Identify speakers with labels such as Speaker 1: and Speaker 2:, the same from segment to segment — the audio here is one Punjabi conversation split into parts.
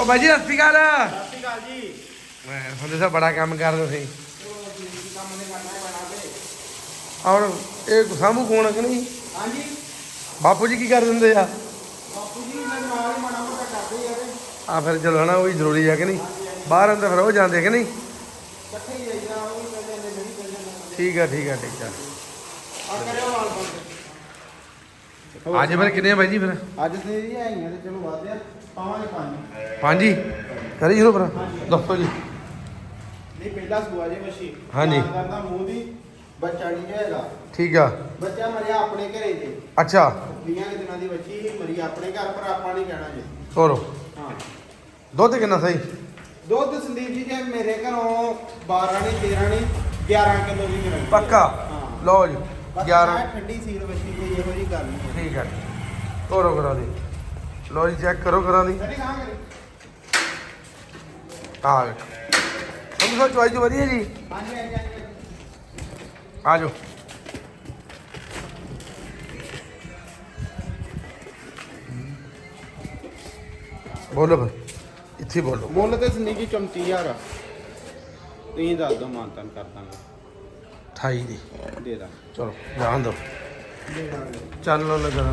Speaker 1: ਉਹ ਬਾਈ ਜੀ ਸਤਿ ਸ਼੍ਰੀ ਅਕਾਲ।
Speaker 2: ਸਤਿ ਸ਼੍ਰੀ ਅਕਾਲ ਜੀ।
Speaker 1: ਮੈਂ ਹੁੰਦੇ ਸਾ ਬੜਾ ਕੰਮ ਕਰਦੇ ਸੀ।
Speaker 2: ਕੰਮ ਨੇ ਕਰਨਾ ਹੀ ਪੈਣਾ ਤੇ
Speaker 1: ਔਰ ਇਹ ਸਾਮੂ ਕੋਣ ਹੈ ਕਿ ਨਹੀਂ?
Speaker 2: ਹਾਂਜੀ।
Speaker 1: ਬਾਪੂ ਜੀ ਕੀ ਕਰ ਦਿੰਦੇ ਆ?
Speaker 2: ਬਾਪੂ ਜੀ ਮੈਂ ਨਾਲ ਹੀ ਮਾੜਾ ਮੋਟਾ ਕਰਦੇ ਆ ਤੇ
Speaker 1: ਆ ਫਿਰ ਚਲੋ ਹਨਾ ਉਹ ਵੀ ਜ਼ਰੂਰੀ ਆ ਕਿ ਨਹੀਂ? ਬਾਹਰ ਅੰਦਰ ਫਿਰ ਉਹ ਜਾਂਦੇ ਕਿ ਨਹੀਂ?
Speaker 2: ਇਕੱਠੇ ਹੀ ਜਾਈਦਾ ਉਹ ਵੀ ਕਹਿੰਦੇ ਨੇ ਨਹੀਂ ਕਹਿੰਦੇ
Speaker 1: ਠੀਕ ਆ ਠੀਕ ਆ ਠੀਕ ਆ।
Speaker 2: ਆ ਕਰਿਓ ਨਾਲ ਬੰਦ।
Speaker 1: ਅੱਜ ਫਿਰ ਕਿੰਨੇ ਆ ਬਾਈ ਜੀ ਫਿਰ?
Speaker 2: ਅੱਜ ਤੇ ਜੀ ਆਈਆਂ ਤੇ ਚਲੋ ਵਾਦੇ ਪਾਣੀ।
Speaker 1: ਪੰਜ ਹੀ ਕਰੀ ਜਰੋ ਫਿਰ ਦੱਸੋ ਜੀ।
Speaker 2: ਨਹੀਂ ਪਹਿਲਾ ਸੂਆ ਜੇ ਮੱਛੀ।
Speaker 1: ਹਾਂਜੀ।
Speaker 2: ਕਰਨਾ ਮੂੰਹ ਦੀ ਬੱਚਾ ਨਹੀਂ ਹੈਗਾ।
Speaker 1: ਠੀਕ ਆ।
Speaker 2: ਬੱਚਾ ਮਰਿਆ ਆਪਣੇ ਘਰੇ ਜੇ।
Speaker 1: ਅੱਛਾ।
Speaker 2: 20 ਕੁ ਦਿਨਾਂ ਦੀ ਬੱਚੀ ਸੀ, ਮਰੀ ਆਪਣੇ ਘਰ ਪਰ ਆਪਾਂ ਨਹੀਂ ਕਹਿਣਾ ਜੀ।
Speaker 1: ਤੋਰੋ
Speaker 2: ਹਾਂ।
Speaker 1: ਦੁੱਧ ਕਿੰਨਾ ਸਹੀ?
Speaker 2: ਦੁੱਧ ਸੰਦੀਪ ਜੀ ਜੇ ਮੇਰੇ ਘਰੋਂ 12 ਨਹੀਂ 13 ਨਹੀਂ 11 ਕਿਲੋ ਦੀ ਮਿਲਣੀ
Speaker 1: ਪੱਕਾ?
Speaker 2: ਹਾਂ।
Speaker 1: ਲਓ ਜੀ
Speaker 2: ਬਾਕੀ
Speaker 1: 11
Speaker 2: ਆਹ ਠੰਡੀ ਸੀਲ ਬੱਚੀ ਕੋਈ ਇਹੋ ਜੀ ਗੱਲ ਨਹੀਂ
Speaker 1: ਠੀਕ ਆ। ਤੋਰੋ ਕਰਾ ਦੀ। ਲਓ ਜੀ ਚੈੱਕ ਕਰੋ ਕਰਾ ਦੀ। ਆ ਵੇਖੋ। ਤੁਹਾਨੂੰ ਸੋ ਚੋਇਸ ਵਧੀਆ ਜੀ? ਆ ਜਾਓ। ਬੋਲੋ ਫਿਰ ਇੱਥੇ ਬੋਲੋ।
Speaker 2: ਮੁੱਲ ਤੇ ਸੰਦੀਪ ਜੀ 34000 ਆ ਤੁਸੀਂ ਦੱਸ ਦਿਓ ਮਾਨਤਨ ਕਰ ਦਾਂਗੇ।
Speaker 1: 28 ਦੀ।
Speaker 2: ਦੇ ਦਾਂ
Speaker 1: ਚਲੋ ਜਾਣ ਦੋ
Speaker 2: ਦਾਂਗੇ
Speaker 1: ਚੱਲ ਲੋ ਲੱਗਣਾ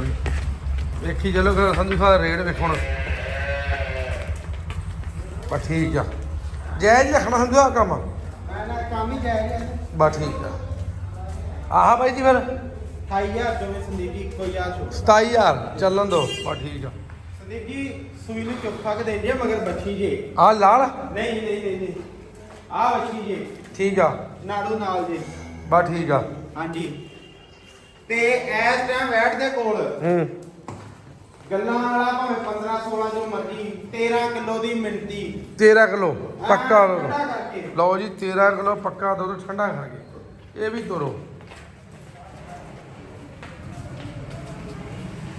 Speaker 1: ਵੇਖੀ ਚਲੋ ਕਰ ਸੰਧੂ ਸਾਹਿਬ ਰੇਟ ਵੇਖੋ ਹੁਣ। ਠੀਕ ਆ। ਜਾਇਜ਼ ਰੱਖਣਾ ਸੰਧੂ ਆ ਕੰਮ
Speaker 2: ਮੈਂ ਨਾ ਕੰਮ। ਹੀ ਜਾਏਗਾ
Speaker 1: ਬਸ ਠੀਕ ਆ। ਆਹ ਬਾਈ ਜੀ ਫਿਰ।
Speaker 2: 28000 ਜਿਵੇਂ ਸੰਦੀਪ ਜੀ ਇੱਕੋ ਹੀ ਆ ਛੋੜ
Speaker 1: 27000 ਚੱਲਣ ਦੋ। ਬਸ ਠੀਕ ਆ।
Speaker 2: ਸੰਦੀਪ ਜੀ ਸੂਈ ਨੂੰ ਚੁੱਕਾ ਕੇ ਦੇਂਦੇ ਆ ਮਗਰ ਬੱਚੀ ਜੇ
Speaker 1: ਆਹ ਲਾਲ?
Speaker 2: ਨਹੀਂ ਨਹੀਂ ਨਹੀਂ ਨਹੀਂ। ਆ ਬੱਚੀ ਜੇ।
Speaker 1: ਠੀਕ ਆ।
Speaker 2: ਨਾੜੂ ਨਾਲ ਜੇ।
Speaker 1: ਬਸ ਠੀਕ ਆ।
Speaker 2: ਹਾਂਜੀ। ਤੇ ਇਸ ਟਾਈਮ ਵੈਟ ਦੇ ਕੋਲ
Speaker 1: ਹੂੰ।
Speaker 2: ਗੱਲਾਂ ਵਾਲਾ ਭਾਵੇਂ 15 16 ਜੋ ਮਰਜ਼ੀ 13 ਕਿਲੋ ਦੀ ਮਿੰਟੀ
Speaker 1: 13 ਕਿਲੋ ਪੱਕਾ ਦੋ।
Speaker 2: ਠੰਡਾ ਕਰਕੇ।
Speaker 1: ਲਓ ਜੀ 13 ਕਿਲੋ ਪੱਕਾ ਦੋ ਠੰਡਾ ਕਰਕੇ। ਇਹ ਵੀ ਤੋਰੋ।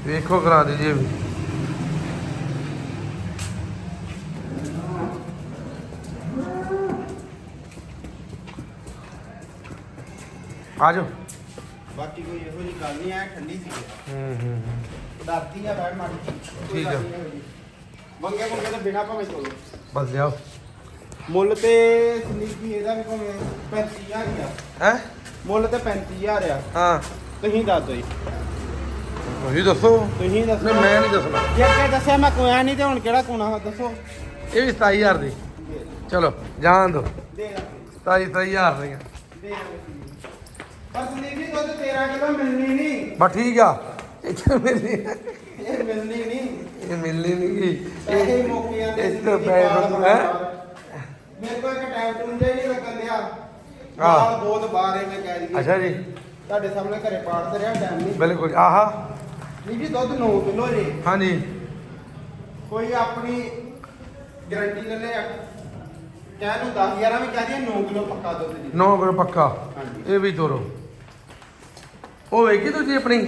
Speaker 1: ਵੇਖੋ ਕਰਾ ਦਈਏ ਵੀ। ਆ ਜਾਓ।
Speaker 2: ਬਾਕੀ ਕੋਈ ਇਹੋ ਜਿਹੀ ਗੱਲ ਨਹੀਂ ਐ ਠੰਡੀ ਸੀ
Speaker 1: ਹੂੰ ਹੂੰ।
Speaker 2: ਦਾਤੀ ਆ ਬੈਠ ਕੋਈ
Speaker 1: ਠੀਕ ਆ।
Speaker 2: ਮੰਗੇ ਮੰਗੇ ਤਾਂ ਬਿਨਾ ਭਾਵੇਂ ਚਲੋ
Speaker 1: ਬਸ ਲਿਆਓ।
Speaker 2: ਮੁੱਲ ਤੇ ਸੰਦੀਪ ਜੀ ਇਹਦਾ ਵੀ ਭਾਵੇਂ 35000 ਹੀ ਆ।
Speaker 1: ਹੈ?
Speaker 2: ਮੁੱਲ ਤੇ 35000 ਆ।
Speaker 1: ਹਾਂ।
Speaker 2: ਤੁਸੀਂ ਦੱਸ ਦਿਓ ਜੀ।
Speaker 1: ਤੁਸੀਂ ਦੱਸੋ।
Speaker 2: ਤੁਸੀਂ ਦੱਸੋ।
Speaker 1: ਨਹੀਂ ਮੈਂ ਨਹੀਂ ਦੱਸਣਾ।
Speaker 2: ਜੇ ਅੱਗੇ ਦੱਸਿਆ ਮੈਂ ਕੋਇਆ ਨਹੀਂ ਤੇ ਹੁਣ ਕਿਹੜਾ ਕੋਣਾ ਵਾ ਦੱਸੋ।
Speaker 1: ਇਹ ਵੀ 27000 ਦੀ। ਚਲੋ ਜਾਣ ਦੋ
Speaker 2: ਦੇ
Speaker 1: 27 27000 ਦੀਆਂ।
Speaker 2: ਦੇ ਪਰ ਸੰਦੀਪ ਜੀ ਦੁੱਧ 13 ਕਿਲੋ ਮਿਲਣੀ ਨਹੀਂ।
Speaker 1: ਬਸ ਠੀਕ ਆ। ਇੱਥੇ ਮਿਲਣੀ
Speaker 2: ਇਹ ਮਿਲਣੀ ਨਹੀਂ।
Speaker 1: ਇਹ ਮਿਲਣੀ ਨਹੀਂ
Speaker 2: ਪੈਸੇ ਹੀ ਮੁੱਕ ਜਾਂਦੇ
Speaker 1: ਇਸ
Speaker 2: ਸੀ
Speaker 1: ਤੋਂ
Speaker 2: ਜੀ,
Speaker 1: ਪੈਸੇ
Speaker 2: ਬਾਹਰ
Speaker 1: ਹੈ
Speaker 2: ਬਾਹਰ। ਮੇਰੇ ਕੋਲ ਇੱਕ ਟਾਈਮ ਟੂਨ ਜਿਹਾ ਹੀ ਨਹੀਂ ਲੱਗਣ ਦਿਆ।
Speaker 1: ਆਹ।
Speaker 2: ਆਹ ਬਹੁਤ ਬਾਹਰ ਹੈ ਮੈਂ ਕਹਿ ਦਈਏ।
Speaker 1: ਅੱਛਾ ਜੀ।
Speaker 2: ਤੁਹਾਡੇ ਸਾਹਮਣੇ ਘਰੇ ਪਾੜਦੇ ਰਿਹਾ ਟਾਈਮ ਨਹੀਂ।
Speaker 1: ਬਿਲਕੁਲ। ਆਹਾ।
Speaker 2: ਨਹੀਂ ਜੀ ਦੁੱਧ 9 ਕਿਲੋ ਜੀ।
Speaker 1: ਹਾਂਜੀ।
Speaker 2: ਕੋਈ ਆਪਣੀ ਗਾਰੰਟੀ ਲੈ ਲੈ ਕਹਿ ਨੂੰ 10 11 ਵੀ ਕਹਿ ਦਈਏ 9 ਕਿਲੋ ਪੱਕਾ ਦੁੱਧ ਜੀ।
Speaker 1: 9 ਕਿਲੋ ਪੱਕਾ। ਇਹ ਵੀ ਤੋਰੋ। ਉਹ ਵੇਖੀ ਤੁਸੀਂ ਆਪਣੀ?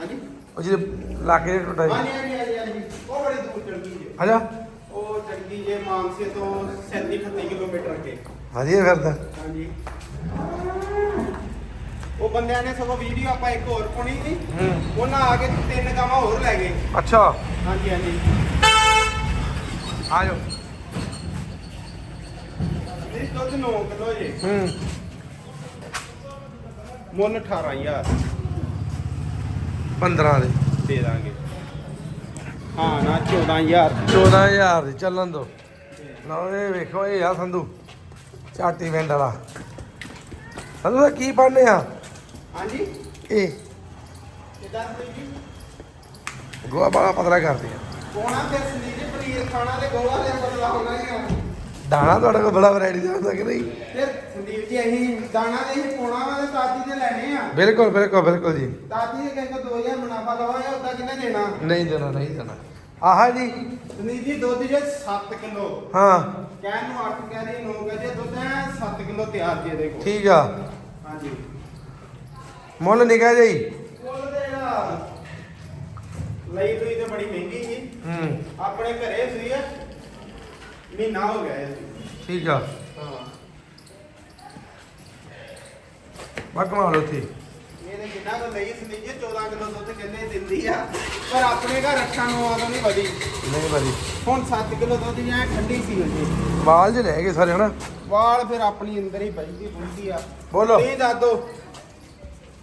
Speaker 2: ਹਾਂਜੀ।
Speaker 1: ਉਹ ਜਿਹਦੇ ਲਾਗੇ ਟੁੱਟਾਈ
Speaker 2: ਹਾਂਜੀ ਹਾਂਜੀ ਹਾਂਜੀ ਹਾਂਜੀ। ਉਹ ਬੜੀ ਦੂਰ ਚਲ ਗਈ ਜੀ।
Speaker 1: ਆਜਾ।
Speaker 2: ਉਹ ਚਲ ਗਈ ਜੇ ਮਾਨਸੇ ਤੋਂ 37 38 ਕਿਲੋਮੀਟਰ ਅੱਗੇ।
Speaker 1: ਵਧੀਆ ਕਰਦਾ
Speaker 2: ਹਾਂਜੀ। ਉਹ ਬੰਦਿਆਂ ਨੇ ਸਗੋਂ ਵੀਡੀਓ ਆਪਾਂ ਇੱਕ ਹੋਰ ਪਾਉਣੀ ਸੀ।
Speaker 1: ਹੂੰ।
Speaker 2: ਉਹਨਾਂ ਆ ਕੇ ਤਿੰਨ ਗਾਵਾਂ ਹੋਰ ਲੈ ਗਏ।
Speaker 1: ਅੱਛਾ।
Speaker 2: ਹਾਂਜੀ ਹਾਂਜੀ।
Speaker 1: ਆ ਜਾਓ
Speaker 2: ਇਹ ਦੁੱਧ 9 ਕਿਲੋ ਜੇ।
Speaker 1: ਹੂੰ।
Speaker 2: ਮੁੱਲ 18000
Speaker 1: 15 ਦੇ।
Speaker 2: ਦੇ ਦਾਂਗੇ। ਹਾਂ ਨਾ 14000
Speaker 1: 14000 ਦੀ ਚੱਲਣ ਦੋ। ਲਓ ਇਹ ਵੇਖੋ ਇਹ ਆ ਸੰਧੂ ਚਾਟੀ ਵੈਂਡ ਵਾਲਾ। ਸੰਧੂ ਦਾ ਕੀ ਬਣਨੇ ਆ?
Speaker 2: ਹਾਂਜੀ?
Speaker 1: ਇਹ।
Speaker 2: ਕਿਦਾਂ ਕੋਈ ਜੀ?
Speaker 1: ਗੋਆ ਬਾਲਾ ਪਤਲਾ ਕਰਦੇ ਆ।
Speaker 2: ਕੋਣਾ ਫਿਰ ਸੰਦੀਪ ਜੀ ਪਨੀਰ ਖਾਣਾ ਤੇ ਗੋਲਾ ਦੇ ਬਦਲਾ ਹੋਣਾ ਹੀ ਆ।
Speaker 1: ਦਾਣਾ ਤੁਹਾਡੇ ਕੋਲ ਬੜਾ ਵੈਰਾਈਟੀ ਦਾ ਹੁੰਦਾ ਕਿ ਨਹੀਂ?
Speaker 2: ਫਿਰ ਸੰਦੀਪ ਜੀ ਅਸੀਂ ਦਾਣਾ ਦੇ ਅਸੀਂ ਪੋਣਾ ਵਾ ਤੇ ਦਾਦੀ ਦੇ ਲੈਣੇ ਆ।
Speaker 1: ਬਿਲਕੁਲ ਬਿਲਕੁਲ ਬਿਲਕੁਲ ਜੀ।
Speaker 2: ਦਾਦੀ ਦੇ ਕਹਿੰਦੇ 2000 ਮੁਨਾਫਾ ਲਵਾਇਆ ਉਦਾਂ ਕਿੰਨੇ ਦੇਣਾ?
Speaker 1: ਨਹੀਂ ਦੇਣਾ ਨਹੀਂ ਦੇਣਾ। ਆਹਾ ਜੀ।
Speaker 2: ਸੰਦੀਪ ਜੀ ਦੁੱਧ ਜੇ 7 ਕਿਲੋ।
Speaker 1: ਹਾਂ।
Speaker 2: ਕਹਿਣ ਨੂੰ 8 ਕਹਿ ਰਹੀ 9 ਕਹਿ ਜੇ ਦੁੱਧ ਹੈ 7 ਕਿਲੋ ਤਿਆਰ ਜੀ ਕੋਲ
Speaker 1: ਠੀਕ ਆ।
Speaker 2: ਹਾਂਜੀ।
Speaker 1: ਮੁੱਲ ਨਿਕਾ ਜਾਈ
Speaker 2: ਕੋਲ ਦੇ ਜਿਹੜਾ ਲਈ ਲਈ ਤੇ ਬੜੀ ਮਹਿੰਗੀ ਸੀ
Speaker 1: ਹੂੰ।
Speaker 2: ਆਪਣੇ ਘਰੇ ਸੂਈ ਹੈ ਮਹੀਨਾ ਹੋ ਗਿਆ ਇਹ।
Speaker 1: ਠੀਕ ਆ।
Speaker 2: ਹਾਂ
Speaker 1: ਬਾ ਕਮਾਲ ਉੱਥੇ।
Speaker 2: ਇਹਦੇ ਨੇ ਜਿੰਨਾ ਕੋ ਲਈ ਸੰਦੀਪ ਜੀ 14 ਕਿਲੋ ਦੁੱਧ ਕਹਿੰਦੇ ਦਿੰਦੀ ਆ। ਪਰ ਆਪਣੇ ਘਰ ਅੱਖਾਂ ਨੂੰ ਆਦੋਂ ਨਹੀਂ ਵਧੀ।
Speaker 1: ਨਹੀਂ ਭਾਜੀ
Speaker 2: ਹੁਣ 7 ਕਿਲੋ ਦੁੱਧ ਜਾਂ ਠੰਡੀ ਸੀ
Speaker 1: ਬਾਲ ਜੇ ਗਏ ਸਾਰੇ ਹਨਾ?
Speaker 2: ਵਾਲ ਫਿਰ ਆਪਣੀ ਅੰਦਰ ਹੀ ਬੈਠੀ ਬੁੱਝਦੀ ਆ।
Speaker 1: ਬੋਲੋ।
Speaker 2: ਤੁਸੀਂ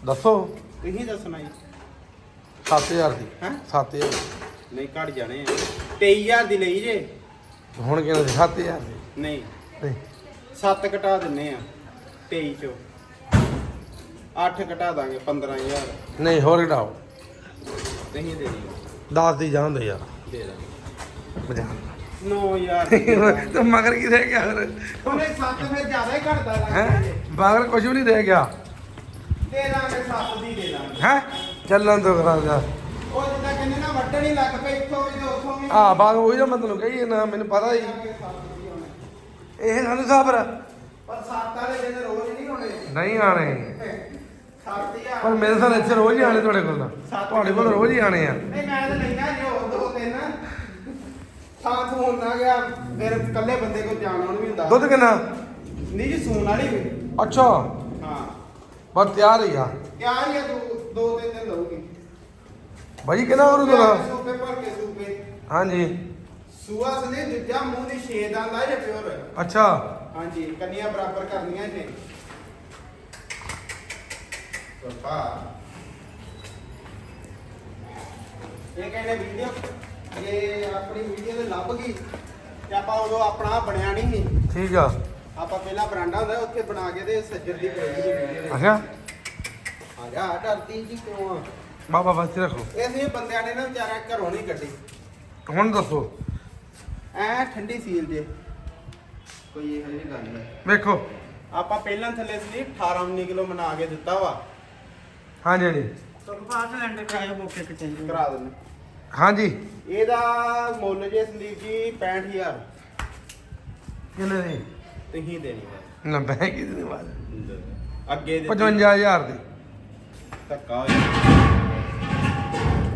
Speaker 2: ਦੱਸ। ਤੁਸੀਂ ਦੱਸਣਾ ਜੀ।
Speaker 1: 7000 ਦੀ।
Speaker 2: ਹੈਂ?
Speaker 1: 7000
Speaker 2: ਨਹੀਂ ਘਟ ਜਾਣੇ ਆ। 23000 ਦੀ ਲਈ ਜੇ।
Speaker 1: ਹੁਣ ਕਹਿੰਦੇ 7000 ਦੀ
Speaker 2: ਨਹੀਂ।
Speaker 1: ਨਹੀਂ।
Speaker 2: 7 ਘਟਾ ਦਿੰਨੇ ਆ 23 ਚੋਂ। 8 ਘਟਾ ਦਾਂਗੇ 15000
Speaker 1: ਨਹੀਂ ਹੋਰ ਘਟਾਓ
Speaker 2: ਨਹੀਂ ਦੇ ਦਿਓ
Speaker 1: 10 ਦੀ ਜਾਂਦੇ ਯਾਰ।
Speaker 2: ਦੇ ਦਾਂਗੇ।
Speaker 1: ਬਜਾ
Speaker 2: 9000 ਦੀ ਦੇ ਦਾਂਗੇ।
Speaker 1: ਤੇ ਮਗਰ ਕੀ ਰਹਿ ਗਿਆ ਫਿਰ?
Speaker 2: ਉਹਨੇ 7 ਫਿਰ ਜ਼ਿਆਦਾ ਹੀ ਘਟਦਾ
Speaker 1: ਹੈ?
Speaker 2: ਲਾਂਗੇ
Speaker 1: ਮਗਰ ਕੁਝ ਵੀ ਨਹੀਂ ਰਹਿ ਗਿਆ।
Speaker 2: ਦੇ ਦਾਂਗੇ 7 ਦੀ ਦੇ ਦਾਂਗੇ।
Speaker 1: ਹੈ? ਚੱਲਣ ਤੋਂ ਕਰਾ
Speaker 2: ਜਿੱਦਾਂ ਕਹਿੰਦੇ ਨਾ ਵੱਢਣ ਹੀ ਲੱਗ ਪਏ ਇੱਥੋਂ ਵੀ ਤੇ ਉੱਥੋਂ ਵੀ।
Speaker 1: ਆ ਬਾਗ ਉਹੀ ਨਾ ਮਤਲਬ ਕਹੀ ਨਾ ਮੈਨੂੰ ਪਤਾ ਹੀ
Speaker 2: ਸੱਤ।
Speaker 1: ਇਹ ਸਾਨੂੰ ਸਾਬਰ।
Speaker 2: ਪਰ 7 ਵਾਲੇ ਦਿਨ ਰੋਜ਼ ਨਹੀਂ ਹੋਣੇ
Speaker 1: ਨਹੀਂ ਆਣੇ
Speaker 2: 7000
Speaker 1: ਪਰ ਮੇਰੇ ਸਾਲ ਇੱਥੇ ਰੋਜ਼ ਹੀ ਆਣੇ ਤੁਹਾਡੇ ਕੋਲ ਤਾਂ। ਤੁਹਾਡੇ ਕੋਲ ਰੋਜ਼ ਹੀ ਆਣੇ ਆ।
Speaker 2: ਨਹੀਂ ਮੈਂ ਤਾਂ ਲੈਣਾ ਜੋ ਦੋ ਤਿੰਨ। ਥਾਂ ਤੋਂ ਹੁੰਦਾ ਗਿਆ ਫਿਰ ਇਕੱਲੇ ਬੰਦੇ ਕੋਲ ਜਾਣਾ ਵੀ ਹੁੰਦਾ।
Speaker 1: ਦੁੱਧ ਕਿੰਨਾ?
Speaker 2: ਨਹੀਂ ਜੀ ਸੂਣ ਵਾਲੀ ਵੀ।
Speaker 1: ਅੱਛਾ।
Speaker 2: ਹਾਂ।
Speaker 1: ਬਸ ਤਿਆਰ ਹੀ ਆ।
Speaker 2: ਕਿਆ ਹੀ ਆ ਦੋ ਦੋ ਤਿੰਨ ਦਿਨ ਲਊਗੀ
Speaker 1: ਭਾਜੀ ਕਿੰਨਾ ਕਰੂ ਤੁਹਾਡਾ
Speaker 2: ਸੂਪੇ ਭਰ ਕੇ ਸੂਪੇ।
Speaker 1: ਹਾਂਜੀ।
Speaker 2: ਸੂਆ ਸਨੇ ਦੂਜਾ ਮੂੰਹ ਦੀ ਛੇਦ ਆਂਦਾ ਜੇ ਪਿਓਰ।
Speaker 1: ਅੱਛਾ।
Speaker 2: ਹਾਂਜੀ ਕੰਨੀਆਂ ਬਰਾਬਰ ਕਰਨੀਆਂ ਨੇ ਪਪਾ ਇਹ ਕਹਿੰਦੇ ਵੀਡੀਓ ਇਹ ਆਪਣੀ ਵੀਡੀਓ ਤੇ ਲੱਭ ਗਈ ਤੇ ਆਪਾਂ ਉਦੋਂ ਆਪਣਾ ਬਣਿਆ ਨਹੀਂ ਸੀ।
Speaker 1: ਠੀਕ ਆ।
Speaker 2: ਆਪਾਂ ਪਹਿਲਾਂ ਬਰਾਂਡਾ ਹੁੰਦਾ ਉੱਥੇ ਬਣਾ ਕੇ ਤੇ ਸੱਜਰ ਦੀ ਪਾਈ ਦੀ ਵੀਡੀਓ।
Speaker 1: ਅੱਛਾ।
Speaker 2: ਆ ਜਾ ਡਰਦੀ ਜੀ ਕਿਉਂ ਆ?
Speaker 1: ਬਾਬਾ ਬਸ ਰੱਖੋ
Speaker 2: ਇਹ ਬੰਦਿਆਂ ਨੇ ਨਾ ਵਿਚਾਰਾ ਘਰੋਂ ਨਹੀਂ ਕੱਢੀ।
Speaker 1: ਹੁਣ ਦੱਸੋ।
Speaker 2: ਐ ਠੰਡੀ ਸੀਲ ਜੇ। ਕੋਈ ਇਹ ਜਿਹੀ ਗੱਲ ਨਹੀਂ।
Speaker 1: ਵੇਖੋ।
Speaker 2: ਆਪਾਂ ਪਹਿਲਾਂ ਥੱਲੇ ਸੀ 18 19 ਕਿਲੋ ਬਣਾ ਕੇ ਦਿੱਤਾ ਵਾ।
Speaker 1: ਹਾਂਜੀ ਹਾਂਜੀ
Speaker 3: ਸੁਖਪਾਲ ਸਿਲੰਡਰ ਕਰਾਇਆ ਮੌਕੇ ਤੇ ਚੇਂਜ
Speaker 2: ਕਰਾ ਦਿੰਦੇ।
Speaker 1: ਹਾਂਜੀ
Speaker 2: ਇਹਦਾ ਮੁੱਲ ਜੇ ਸੰਦੀਪ ਜੀ 65000
Speaker 1: ਕਿੰਨੇ ਦੀ?
Speaker 2: ਤੁਸੀਂ ਦੇਣੀ ਵਾ
Speaker 1: ਨਾ ਬਹਿ ਕੀ ਦੀ ਬਾਤ
Speaker 2: ਅੱਗੇ ਦੇ
Speaker 1: 55000 ਦੀ।
Speaker 2: ਧੱਕਾ ਹੋਇਆ।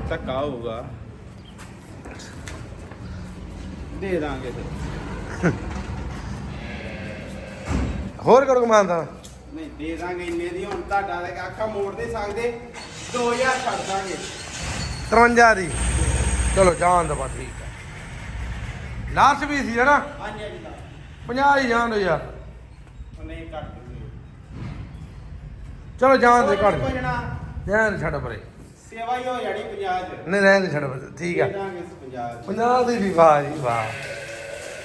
Speaker 2: ਧੱਕਾ ਹੋਊਗਾ। ਦੇ ਦਾਂਗੇ ਫਿਰ।
Speaker 1: ਹੋਰ ਕਰੋ ਕਮਾਂਦਾ
Speaker 2: ਨਹੀਂ ਦੇ ਦਾਂਗੇ ਇੰਨੇ ਦੀ ਹੁਣ ਤੁਹਾਡਾ ਤੇ ਆਖਾ ਮੋੜ ਨਹੀਂ ਸਕਦੇ। 2000 ਛੱਡ ਦਾਂਗੇ।
Speaker 1: 53 ਦੀ। ਚਲੋ ਜਾਣ ਦਾ ਬਾ ਠੀਕ ਹੈ ਲਾਸਟ ਵੀ ਸੀ ਜਣਾ
Speaker 2: ਹਾਂਜੀ ਹਾਂਜੀ ਲਾ।
Speaker 1: 50 ਹੀ ਜਾਣ ਦੋ ਯਾਰ
Speaker 2: ਉਹ ਨਹੀਂ ਕੱਟ ਦਿੰਦੇ
Speaker 1: ਚਲੋ ਜਾਣ ਦੇ ਘੜ
Speaker 2: ਕੋਈ ਜਣਾ?
Speaker 1: ਦੇ ਛੱਡ ਪਰੇ।
Speaker 2: ਸੇਵਾ ਹੀ ਹੋ ਜਾਣੀ 50 ਚ।
Speaker 1: ਨਹੀਂ ਰਹਿਣ ਦੇ ਛੱਡ ਠੀਕ
Speaker 2: ਦੇ
Speaker 1: ਆ
Speaker 2: ਦਾਂਗੇ 50 ਚ।
Speaker 1: 50 ਦੀ ਵੀ ਵਾਹ ਜੀ ਵਾਹ।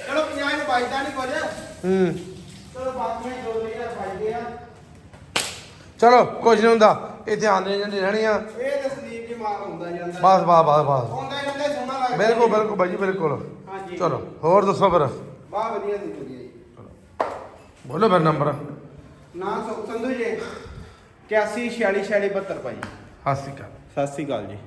Speaker 2: ਚਲੋ 50 ਨੂੰ ਬਾਈਦਾ ਨਹੀਂ ਕੁਝ।
Speaker 1: ਹੂੰ।
Speaker 2: ਚਲੋ ਬਾਕੀਆਂ 2000 ਬਾਈਦੇ ਆ।
Speaker 1: ਚਲੋ ਕੁਝ ਨਹੀਂ ਹੁੰਦਾ। ਇੱਥੇ ਆਂਦੇ ਜਾਂਦੇ ਰਹਿਣੇ ਆ।
Speaker 2: ਇਹ ਤੇ ਸੰਦੀਪ ਜੀ ਮਾਲ ਹੁੰਦਾ ਜਾਂਦਾ।
Speaker 1: ਬਸ ਬਸ ਬਸ ਬਸ।
Speaker 2: ਹੁੰਦਾ ਜਾਂਦਾ ਸੋਹਣਾ ਲੱਗਦਾ।
Speaker 1: ਬਿਲਕੁਲ ਬਿਲਕੁਲ ਬਾਈ ਜੀ ਬਿਲਕੁਲ।
Speaker 2: ਹਾਂਜੀ।
Speaker 1: ਚਲੋ ਹੋਰ ਦੱਸੋ ਫਿਰ।
Speaker 2: ਵਾਹ ਵਧੀਆ ਸੀ ਵਧੀਆ ਜੀ।
Speaker 1: ਬੋਲੋ ਫਿਰ ਨੰਬਰ।
Speaker 2: ਨਾਂ ਸੁਖ ਸੰਧੂ ਜੀ। 81 46 46 72 ਭਾਈ
Speaker 1: ਸਤਿ ਸ਼੍ਰੀ ਅਕਾਲ।
Speaker 2: ਸਤਿ ਸ੍ਰੀ ਅਕਾਲ ਜੀ।